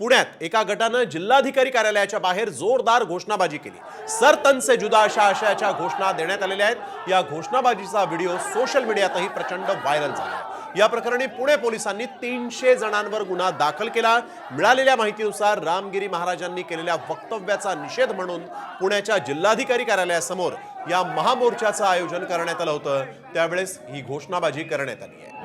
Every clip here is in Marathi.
पुण्यात एका गटानं जिल्हाधिकारी कार्यालयाच्या बाहेर जोरदार घोषणाबाजी केली. सर तन से जुदा अशा आशयाच्या घोषणा देण्यात आलेल्या आहेत. या घोषणाबाजीचा व्हिडिओ सोशल मीडियातही प्रचंड व्हायरल झाला या प्रकरणी पुणे पोलिसांनी तीनशे जणांवर गुन्हा दाखल केला. मिळालेल्या माहितीनुसार रामगिरी महाराजांनी केलेल्या वक्तव्याचा निषेध म्हणून पुण्याच्या जिल्हाधिकारी कार्यालयासमोर या महामोर्चाचं आयोजन करण्यात आलं होतं. त्यावेळेस ही घोषणाबाजी करण्यात आली आहे.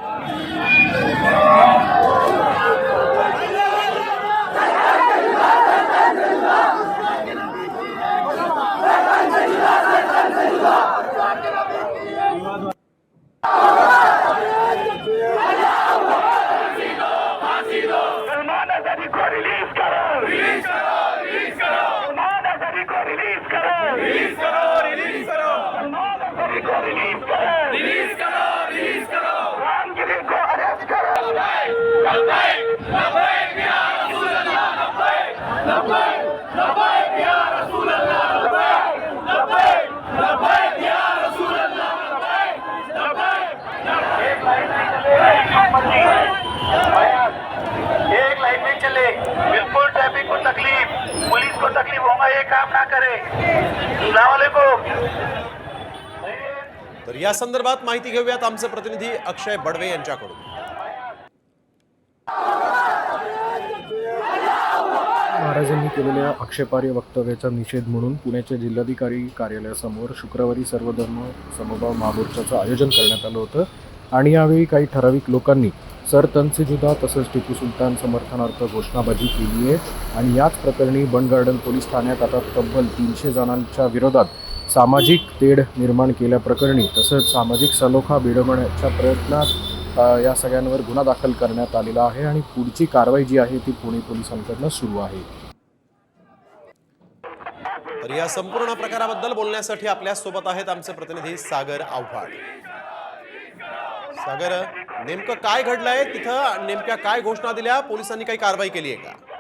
तकलीफ होगा ये काम ना करे. सलामकुम तर या संदर्भात माहिती घेऊयात आमचे प्रतिनिधी अक्षय बडवे यांच्याकडून. महाराजांनी केलेल्या आक्षेपार्ह वक्तव्याचा निषेध म्हणून पुण्याच्या जिल्हाधिकारी कार्यालयासमोर शुक्रवारी सर्वधर्म समभाव महामोर्चाचं आयोजन करण्यात आलं होतं. आणि यावेळी काही ठराविक लोकांनी सर जुदा तसंच टिपू सुलतान समर्थनार्थ घोषणाबाजी केली आहे. आणि याच प्रकरणी बन गार्डन पोलीस ठाण्यात आता तब्बल तीनशे जणांच्या विरोधात सामाजिक तेढ निर्माण केल्याप्रकरणी तसंच सामाजिक सलोखा बिडवण्याच्या प्रयत्नात या सगळ्यांवर गुन्हा दाखल करण्यात आलेला आहे आणि पुढची कारवाई जी आहे ती पुणे पोलिसांकडनं सुरू आहे. तर या संपूर्ण प्रकाराबद्दल बोलण्यासाठी आपल्यासोबत आहेत आमचे प्रतिनिधी सागर आव्हाड. सागर नेमकं काय घडलंय? तिथं नेमक्या काय घोषणा दिल्या? पोलिसांनी काही कारवाई केली आहे का?